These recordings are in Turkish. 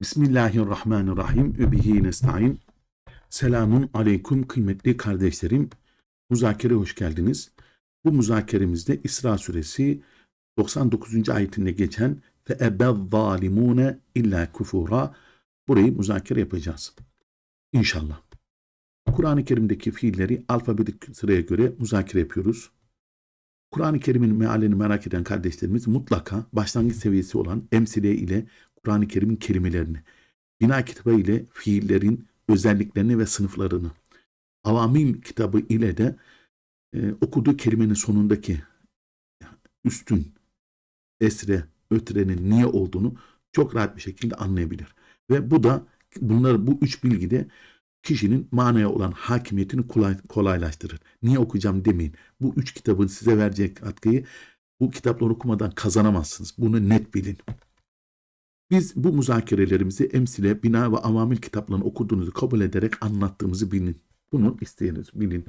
Bismillahirrahmanirrahim. Übihi nesta'in. Selamun aleyküm kıymetli kardeşlerim. Muzakere hoş geldiniz. Bu muzakeremizde İsra suresi 99. ayetinde geçen fe ebel zalimune illa kufura burayı muzakere yapacağız. İnşallah. Kur'an-ı Kerim'deki fiilleri alfabetik sıraya göre muzakere yapıyoruz. Kur'an-ı Kerim'in mealini merak eden kardeşlerimiz mutlaka başlangıç seviyesi olan emsile ile Kur'an-ı Kerim'in kelimelerini, bina kitabı ile fiillerin özelliklerini ve sınıflarını, avamil kitabı ile de e, okuduğu kelimenin sonundaki üstün, esre, ötrenin niye olduğunu çok rahat bir şekilde anlayabilir. Ve bu da bunlar bu üç bilgi de kişinin manaya olan hakimiyetini kolay, kolaylaştırır. Niye okuyacağım demeyin. Bu üç kitabın size verecek katkıyı bu kitapları okumadan kazanamazsınız. Bunu net bilin. Biz bu müzakerelerimizi emsile, bina ve amamil kitaplarını okuduğunuzu kabul ederek anlattığımızı bilin. Bunu isteyiniz, bilin.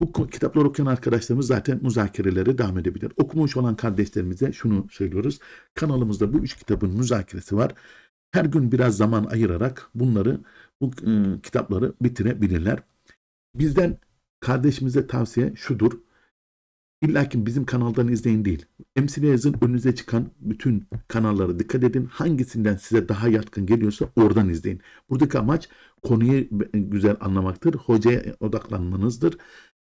Bu kitapları okuyan arkadaşlarımız zaten müzakerelere devam edebilir. Okumuş olan kardeşlerimize şunu söylüyoruz. Kanalımızda bu üç kitabın müzakeresi var. Her gün biraz zaman ayırarak bunları, bu e, kitapları bitirebilirler. Bizden kardeşimize tavsiye şudur. İlla ki bizim kanaldan izleyin değil. Emsile yazın önünüze çıkan bütün kanallara dikkat edin. Hangisinden size daha yatkın geliyorsa oradan izleyin. Buradaki amaç konuyu güzel anlamaktır. Hocaya odaklanmanızdır.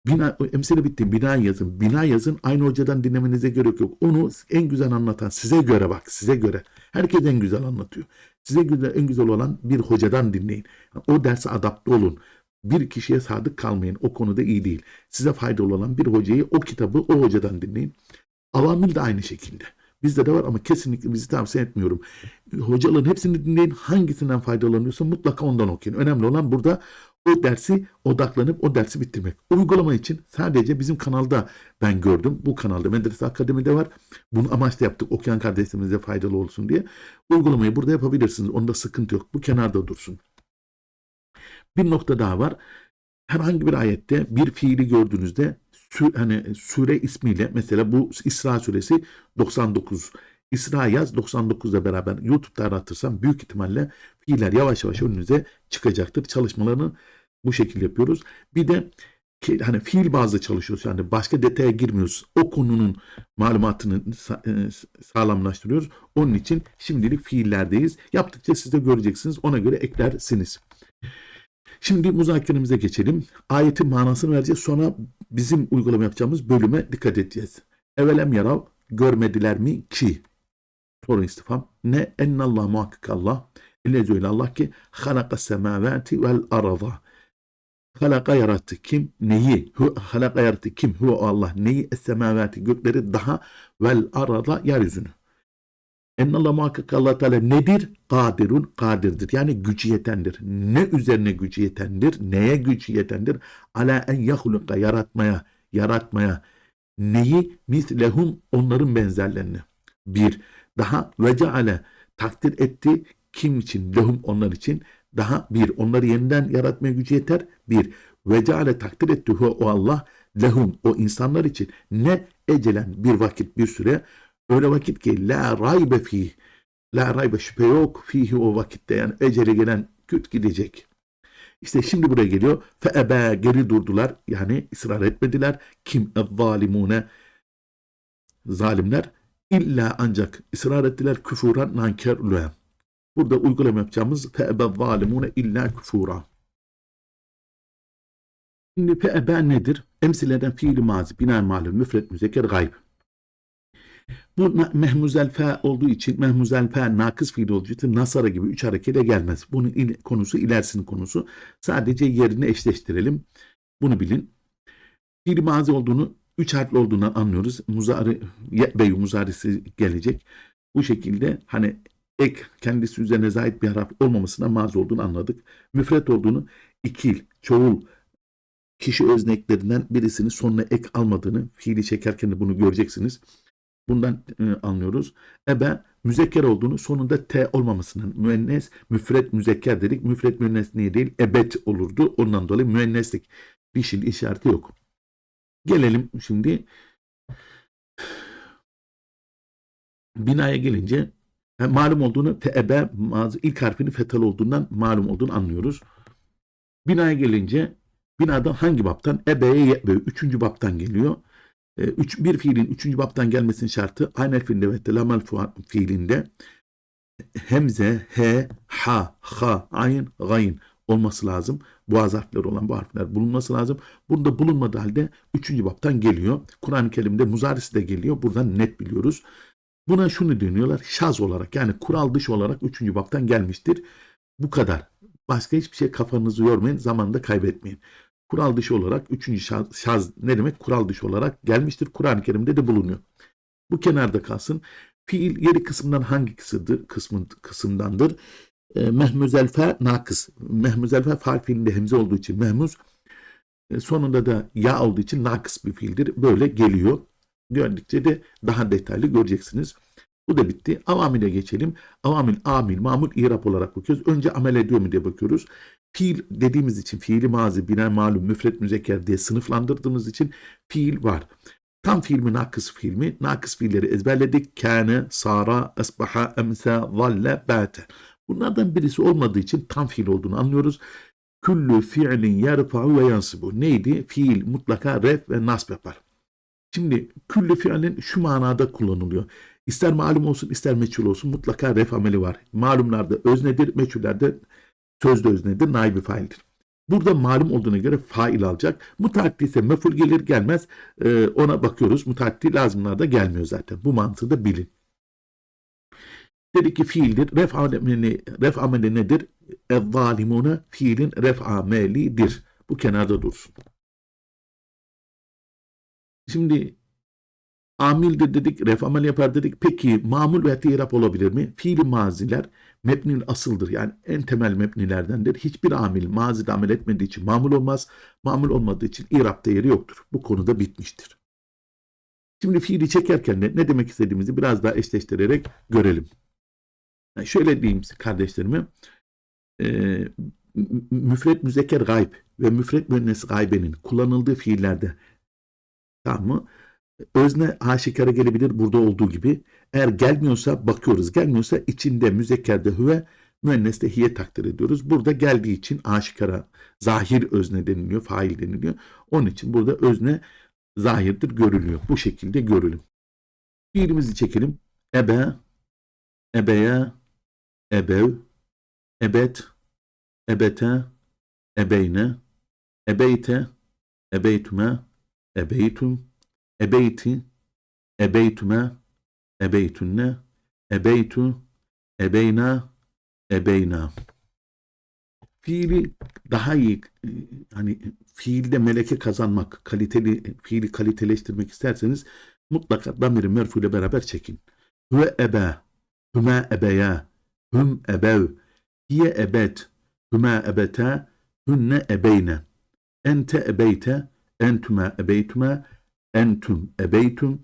Bina, emsile bitti. Bina yazın. Bina yazın. Aynı hocadan dinlemenize gerek yok. Onu en güzel anlatan size göre bak. Size göre. Herkes en güzel anlatıyor. Size güzel, en güzel olan bir hocadan dinleyin. O derse adapte olun. Bir kişiye sadık kalmayın. O konuda iyi değil. Size faydalı olan bir hocayı, o kitabı o hocadan dinleyin. Avamil de aynı şekilde. Bizde de var ama kesinlikle bizi tavsiye etmiyorum. Hocaların hepsini dinleyin. Hangisinden faydalanıyorsa mutlaka ondan okuyun. Önemli olan burada o dersi odaklanıp o dersi bitirmek. Uygulama için sadece bizim kanalda ben gördüm. Bu kanalda Medrese Akademi'de var. Bunu amaçla yaptık. Okuyan kardeşlerimize faydalı olsun diye. Uygulamayı burada yapabilirsiniz. Onda sıkıntı yok. Bu kenarda dursun. Bir nokta daha var. Herhangi bir ayette bir fiili gördüğünüzde sü, hani süre ismiyle mesela bu İsra suresi 99 İsra yaz 99'da beraber YouTube'da aratırsam büyük ihtimalle fiiller yavaş yavaş önünüze çıkacaktır. Çalışmalarını bu şekilde yapıyoruz. Bir de hani fiil bazlı çalışıyoruz. Yani başka detaya girmiyoruz. O konunun malumatını e, sağlamlaştırıyoruz. Onun için şimdilik fiillerdeyiz. Yaptıkça siz de göreceksiniz. Ona göre eklersiniz. Şimdi müzakeremize geçelim. Ayetin manasını vereceğiz. Sonra bizim uygulama yapacağımız bölüme dikkat edeceğiz. Evelem yarav görmediler mi ki? Soru istifam. Ne? Ennallah muhakkik Allah. İlle öyle Allah ki halaka semavati vel arada. Halaka yarattı kim? Neyi? Halaka yarattı kim? Hu Allah. Neyi? Es-semavati gökleri daha vel arada yeryüzünü. Ennallah muhakkak Allah Teala nedir? Kadirun kadirdir. Yani gücü yetendir. Ne üzerine gücü yetendir? Neye gücü yetendir? Ala en yahluka yaratmaya, yaratmaya. Neyi? Mislehum onların benzerlerini. Bir. Daha ve ceale takdir etti kim için? Lehum onlar için. Daha bir. Onları yeniden yaratmaya gücü yeter. Bir. Ve ceale takdir etti hu o Allah lehum o insanlar için ne ecelen bir vakit bir süre Öyle vakit ki la raybe fih. La raybe şüphe yok fihi o vakitte yani ecele gelen küt gidecek. İşte şimdi buraya geliyor. Fe ebe geri durdular. Yani ısrar etmediler. Kim zalimune zalimler illa ancak ısrar ettiler küfuran nankerlüğe. Burada uygulama yapacağımız fe ebe zalimune illa küfura. Şimdi fe ebe nedir? Emsileden fiili mazi, bina malum, müfret, müzekker, gayb. Bu mehmuzel fe olduğu için mehmuzel fe nakıs fiil olduğu nasara gibi üç harekete gelmez. Bunun il- konusu ilerisinin konusu. Sadece yerini eşleştirelim. Bunu bilin. Fiil mazi olduğunu üç harfli olduğunu anlıyoruz. Muzari, ye'beyu muzarisi gelecek. Bu şekilde hani ek kendisi üzerine zahit bir harf olmamasına mazi olduğunu anladık. Müfret olduğunu ikil, çoğul, kişi özneklerinden birisinin sonuna ek almadığını fiili çekerken de bunu göreceksiniz. Bundan e, anlıyoruz. Ebe müzekker olduğunu sonunda T olmamasının müennes müfret müzekker dedik. Müfret müennes niye değil? Ebet olurdu. Ondan dolayı müenneslik şey işareti yok. Gelelim şimdi binaya gelince malum olduğunu mazi ilk harfinin fetal olduğundan malum olduğunu anlıyoruz. Binaya gelince binadan hangi baptan? Ebeye ye'be. Üçüncü baptan geliyor. E, üç, bir fiilin üçüncü baptan gelmesinin şartı aynel fiilinde ve telamel fiilinde hemze, he, ha, ha, ayn, gayn olması lazım. Boğaz harfleri olan bu harfler bulunması lazım. Burada bulunmadığı halde üçüncü baptan geliyor. Kur'an-ı Kerim'de muzarisi de geliyor. Buradan net biliyoruz. Buna şunu deniyorlar. Şaz olarak yani kural dışı olarak üçüncü baptan gelmiştir. Bu kadar. Başka hiçbir şey kafanızı yormayın. Zamanında kaybetmeyin. Kural dışı olarak üçüncü şaz, şaz ne demek? Kural dışı olarak gelmiştir. Kur'an-ı Kerim'de de bulunuyor. Bu kenarda kalsın. Fiil yeri kısmından hangi kısımdır, kısmın, kısımdandır? E, mehmuzel fe nakıs. Mehmuzel fe faal fiilinde hemze olduğu için mehmuz. E, sonunda da ya olduğu için nakıs bir fiildir. Böyle geliyor. Gördükçe de daha detaylı göreceksiniz. Bu da bitti. Avamile geçelim. Avamil, amil, mamul, irap olarak bakıyoruz. Önce amel ediyor mu diye bakıyoruz. Fiil dediğimiz için fiili mazi, biner malum, müfret, müzekker diye sınıflandırdığımız için fiil var. Tam fiil mi, nakıs fiil mi? Nakıs fiilleri ezberledik. Kâne, sara, esbaha, emse, zalle, bâte. Bunlardan birisi olmadığı için tam fiil olduğunu anlıyoruz. Küllü fiilin yerfa'u ve yansibu. Neydi? Fiil mutlaka ref ve nasb yapar. Şimdi küllü fiilin şu manada kullanılıyor. İster malum olsun ister meçhul olsun mutlaka ref ameli var. Malumlarda öznedir, meçhullerde sözde öznedir, naibi faildir. Burada malum olduğuna göre fail alacak. Mutaaddi ise meful gelir gelmez e, ona bakıyoruz. Mutaaddi lazımlarda gelmiyor zaten. Bu mantığı da bilin. Dedi ki fiildir. Ref ameli, ref ameli nedir? Ezzalimune fiilin ref amelidir. Bu kenarda dursun. Şimdi amildir dedik, ref amel yapar dedik. Peki mamul ve irap olabilir mi? Fiili maziler mebnil asıldır. Yani en temel mebnilerdendir. Hiçbir amil mazide amel etmediği için mamul olmaz. Mamul olmadığı için irap değeri yoktur. Bu konuda bitmiştir. Şimdi fiili çekerken de ne demek istediğimizi biraz daha eşleştirerek görelim. Yani şöyle diyeyim kardeşlerime. E, müfret müzekker gayb ve müfret müennes gaybenin kullanıldığı fiillerde tamam mı? Özne aşikara gelebilir burada olduğu gibi. Eğer gelmiyorsa bakıyoruz. Gelmiyorsa içinde müzekkerde hüve, müenneste hiye takdir ediyoruz. Burada geldiği için aşikara, zahir özne deniliyor, fail deniliyor. Onun için burada özne zahirdir, görülüyor. Bu şekilde görülüm. Fiilimizi çekelim. Ebe, ebeye, ebev, ebet, ebete, ebeyne, ebeyte, ebeytüme, ebeytüm, ebeyti, ebeytüme, ebeytünne, ebeytü, ebeyna, ebeyna. Fiili daha iyi e, hani fiilde meleke kazanmak, kaliteli fiili kaliteleştirmek isterseniz mutlaka damiri merfu ile beraber çekin. Hüve ebe, hüme ebeye, hüm ebev, hiye ebet, hüme ebete, hünne ebeyne, ente ebeyte, entüme ebeytüme, entüm ebeytüm,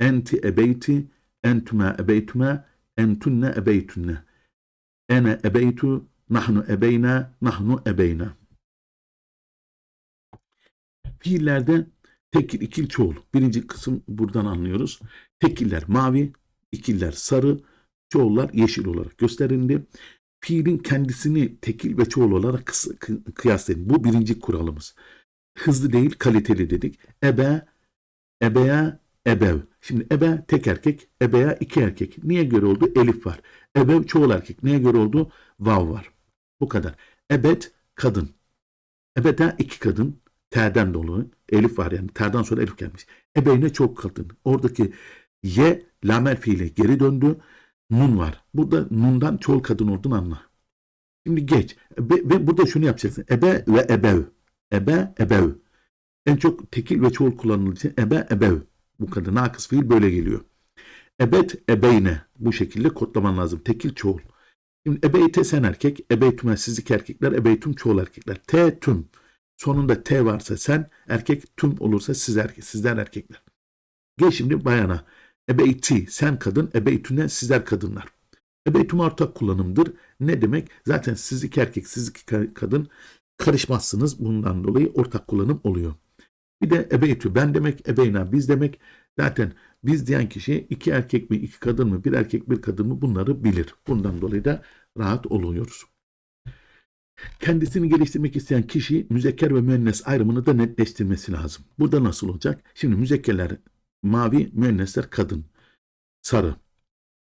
enti ebeyti, entüme ebeytüme, entünne ebeytünne. Ene ebeytu, nahnu ebeyna, nahnu ebeyna. Fiillerde tekil, ikil, çoğul. Birinci kısım buradan anlıyoruz. Tekiller mavi, ikiller sarı, çoğullar yeşil olarak gösterildi. Fiilin kendisini tekil ve çoğul olarak kıyaslayın. Bu birinci kuralımız. Hızlı değil, kaliteli dedik. Ebe, ebeye, ebev. Şimdi ebe tek erkek, ebeye iki erkek. Niye göre oldu? Elif var. Ebev çoğul erkek. Neye göre oldu? Vav var. Bu kadar. Ebed kadın. Ebeden iki kadın. T'den dolu. Elif var yani. T'den sonra elif gelmiş. Ebeyne çok kadın. Oradaki ye lamer fiili geri döndü. Nun var. Burada nundan çoğul kadın olduğunu anla. Şimdi geç. Ve, ve burada şunu yapacaksın. Ebe ve ebev. Ebe, ebev. En çok tekil ve çoğul kullanıldığı için ebe, ebev. Bu kadar nakıs fiil böyle geliyor. Ebet, ebeyne. Bu şekilde kodlaman lazım. Tekil, çoğul. Şimdi ebeyte sen erkek, ebeytüme sizlik erkekler, ebeytüm çoğul erkekler. T tüm. Sonunda T varsa sen erkek, tüm olursa siz erkek, sizler erkekler. Gel şimdi bayana. Ebeyti sen kadın, ebeytüne sizler kadınlar. Ebeytüm ortak kullanımdır. Ne demek? Zaten sizlik erkek, sizlik ka- kadın karışmazsınız. Bundan dolayı ortak kullanım oluyor. Bir de ebeytü ben demek, ebeyna biz demek. Zaten Biz diyen kişi iki erkek mi, iki kadın mı, bir erkek bir kadın mı bunları bilir. Bundan dolayı da rahat oluyoruz. Kendisini geliştirmek isteyen kişi müzekker ve müennes ayrımını da netleştirmesi lazım. Burada nasıl olacak? Şimdi müzekkerler mavi, müennesler kadın, sarı.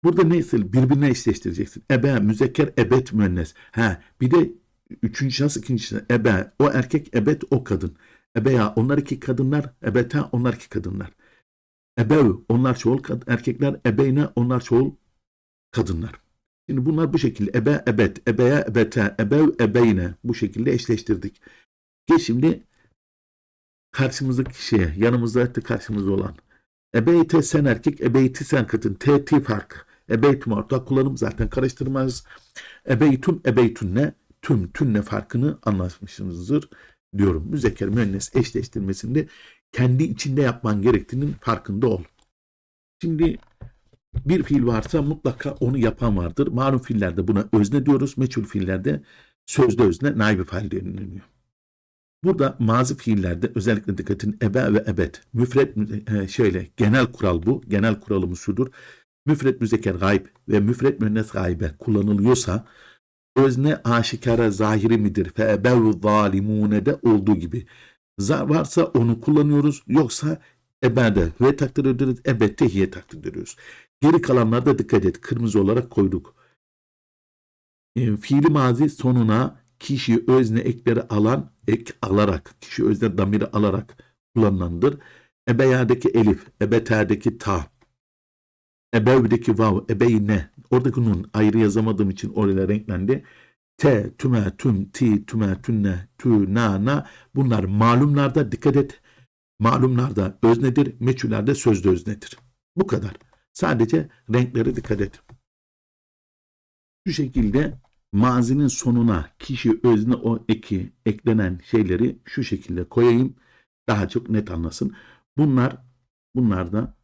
Burada neyse birbirine eşleştireceksin. Ebe, müzekker, ebet, müennes. Ha, bir de üçüncü şahıs, ikinci şahıs. Ebe, o erkek, ebet, o kadın. Ebeya, onlar iki kadınlar. Ebeta, onlar iki kadınlar. Ebev, onlar çoğul erkekler. Ebeyne, onlar çoğul kadınlar. Şimdi bunlar bu şekilde ebe, ebet, ebeye, ebete, ebev, ebeyne bu şekilde eşleştirdik. Geç şimdi karşımızdaki kişiye, yanımızda karşımızda olan. Ebeyte sen erkek, ebeyti sen kadın. T, T fark. Ebeytüm ortak kullanım zaten karıştırmaz. Ebeytüm, ebeytünne, tüm, tünne farkını anlatmışsınızdır diyorum. Müzekker müennes eşleştirmesinde kendi içinde yapman gerektiğinin farkında ol. Şimdi bir fiil varsa mutlaka onu yapan vardır. Malum fiillerde buna özne diyoruz. Meçhul fiillerde sözde özne naibi fail deniliyor. Burada mazi fiillerde özellikle dikkatin ebe ve ebed. Müfret e, şöyle genel kural bu. Genel kuralımız şudur. Müfret müzekker gayb ve müfret müennes gaybe kullanılıyorsa özne aşikara zahiri midir? Fe ebev zalimune olduğu gibi. Varsa onu kullanıyoruz. Yoksa ebede ve takdir ediyoruz. Ebette hiye takdir ediyoruz. Geri kalanlarda dikkat et. Kırmızı olarak koyduk. E, fiili mazi sonuna kişi özne ekleri alan ek alarak, kişi özne damiri alarak kullanılandır. Ebeya'daki elif, ebeta'daki ta, ebev'deki vav, ebeyne, oradaki nun ayrı yazamadığım için oraya renklendi. T, tüme, tüm, ti, tüme, tünne, tü, na, na bunlar malumlarda dikkat et. Malumlarda öznedir, meçhullerde sözde öznedir. Bu kadar. Sadece renklere dikkat et. Şu şekilde mazinin sonuna kişi özne o eki eklenen şeyleri şu şekilde koyayım. Daha çok net anlasın. Bunlar bunlarda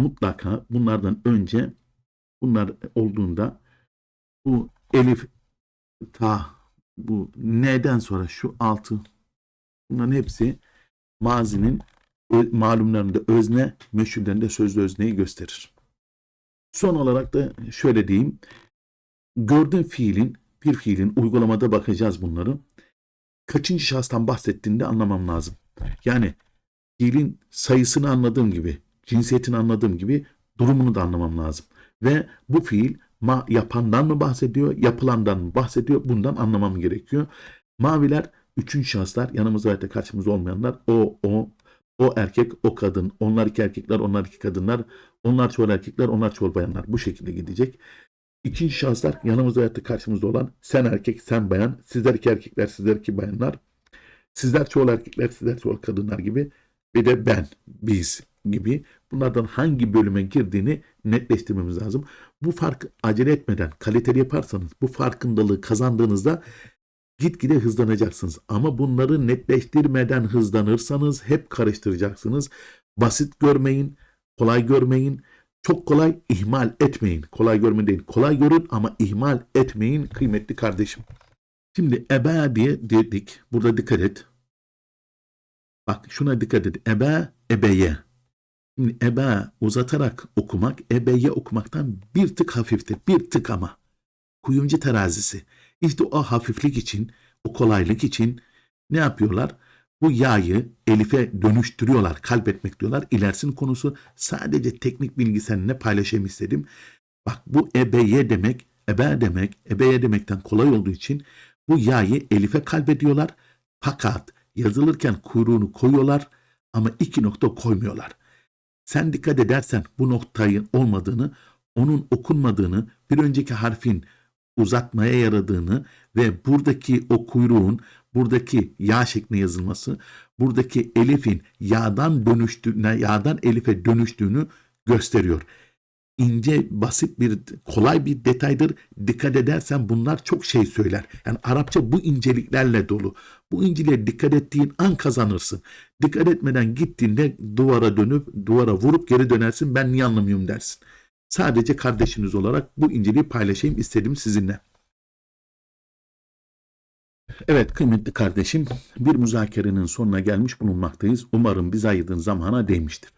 mutlaka bunlardan önce bunlar olduğunda bu elif ta bu n'den sonra şu altı bunların hepsi mazinin ö- malumlarında özne, meşhurlarında sözlü özneyi gösterir. Son olarak da şöyle diyeyim. Gördüğün fiilin, bir fiilin uygulamada bakacağız bunları. Kaçıncı şahıstan bahsettiğinde anlamam lazım. Yani fiilin sayısını anladığım gibi, cinsiyetini anladığım gibi durumunu da anlamam lazım. Ve bu fiil ma yapandan mı bahsediyor, yapılandan mı bahsediyor bundan anlamam gerekiyor. Maviler üçüncü şahıslar, yanımızda ve karşımızda olmayanlar o, o, o erkek, o kadın, onlar iki erkekler, onlar iki kadınlar, onlar çoğul erkekler, onlar çoğul bayanlar. Bu şekilde gidecek. İkinci şahıslar yanımızda ve karşımızda olan sen erkek, sen bayan, sizler iki erkekler, sizler iki bayanlar, sizler çoğul erkekler, sizler çoğul kadınlar gibi bir de ben, biz gibi bunlardan hangi bölüme girdiğini netleştirmemiz lazım. Bu fark acele etmeden kaliteli yaparsanız bu farkındalığı kazandığınızda gitgide hızlanacaksınız. Ama bunları netleştirmeden hızlanırsanız hep karıştıracaksınız. Basit görmeyin, kolay görmeyin. Çok kolay ihmal etmeyin. Kolay görme değil. Kolay görün ama ihmal etmeyin kıymetli kardeşim. Şimdi ebe diye dedik. Burada dikkat et. Bak şuna dikkat et. Ebe, ebeye. Ebe uzatarak okumak, ebeye okumaktan bir tık hafiftir. Bir tık ama. Kuyumcu terazisi. İşte o hafiflik için, o kolaylık için ne yapıyorlar? Bu ya'yı elife dönüştürüyorlar. Kalbetmek diyorlar. İlersin konusu sadece teknik bilgi seninle paylaşayım istedim. Bak bu ebeye demek, ebe demek, ebeye demekten kolay olduğu için bu ya'yı elife kalbediyorlar. Fakat yazılırken kuyruğunu koyuyorlar ama iki nokta koymuyorlar. Sen dikkat edersen bu noktayı olmadığını, onun okunmadığını, bir önceki harfin uzatmaya yaradığını ve buradaki o kuyruğun buradaki ya şeklinde yazılması, buradaki elifin yağdan dönüştüğüne, yağdan elife dönüştüğünü gösteriyor. İnce, basit bir, kolay bir detaydır. Dikkat edersen bunlar çok şey söyler. Yani Arapça bu inceliklerle dolu. Bu inceliğe dikkat ettiğin an kazanırsın. Dikkat etmeden gittiğinde duvara dönüp, duvara vurup geri dönersin. Ben niye anlamıyorum dersin. Sadece kardeşiniz olarak bu inceliği paylaşayım istedim sizinle. Evet kıymetli kardeşim bir müzakerenin sonuna gelmiş bulunmaktayız. Umarım bize ayırdığın zamana değmiştir.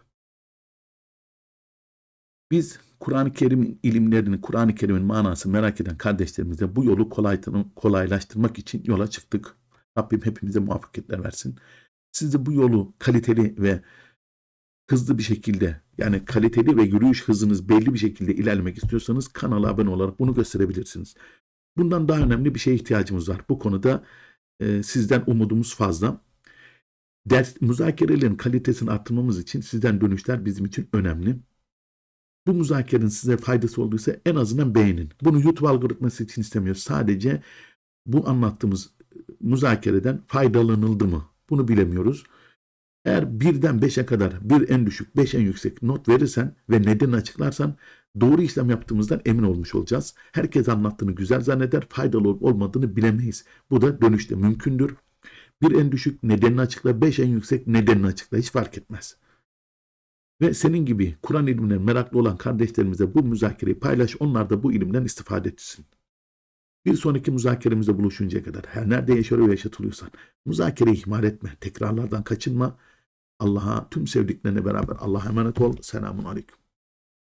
Biz Kur'an-ı Kerim'in ilimlerini, Kur'an-ı Kerim'in manasını merak eden kardeşlerimize bu yolu kolay- kolaylaştırmak için yola çıktık. Rabbim hepimize muvaffakiyetler versin. Siz de bu yolu kaliteli ve hızlı bir şekilde yani kaliteli ve yürüyüş hızınız belli bir şekilde ilerlemek istiyorsanız kanala abone olarak bunu gösterebilirsiniz. Bundan daha önemli bir şeye ihtiyacımız var. Bu konuda e, sizden umudumuz fazla. Ders müzakerelerin kalitesini arttırmamız için sizden dönüşler bizim için önemli. Bu müzakerenin size faydası olduysa en azından beğenin. Bunu YouTube algoritması için istemiyoruz. Sadece bu anlattığımız e, müzakereden faydalanıldı mı? Bunu bilemiyoruz. Eğer birden beşe kadar bir en düşük, beş en yüksek not verirsen ve nedenini açıklarsan doğru işlem yaptığımızdan emin olmuş olacağız. Herkes anlattığını güzel zanneder, faydalı olup olmadığını bilemeyiz. Bu da dönüşte mümkündür. Bir en düşük nedenini açıkla, beş en yüksek nedenini açıkla. Hiç fark etmez. Ve senin gibi Kur'an ilmine meraklı olan kardeşlerimize bu müzakereyi paylaş. Onlar da bu ilimden istifade etsin. Bir sonraki müzakeremizde buluşuncaya kadar her nerede yaşıyor ve yaşatılıyorsan müzakereyi ihmal etme. Tekrarlardan kaçınma. Allah'a tüm sevdiklerine beraber Allah'a emanet ol. Selamun Aleyküm.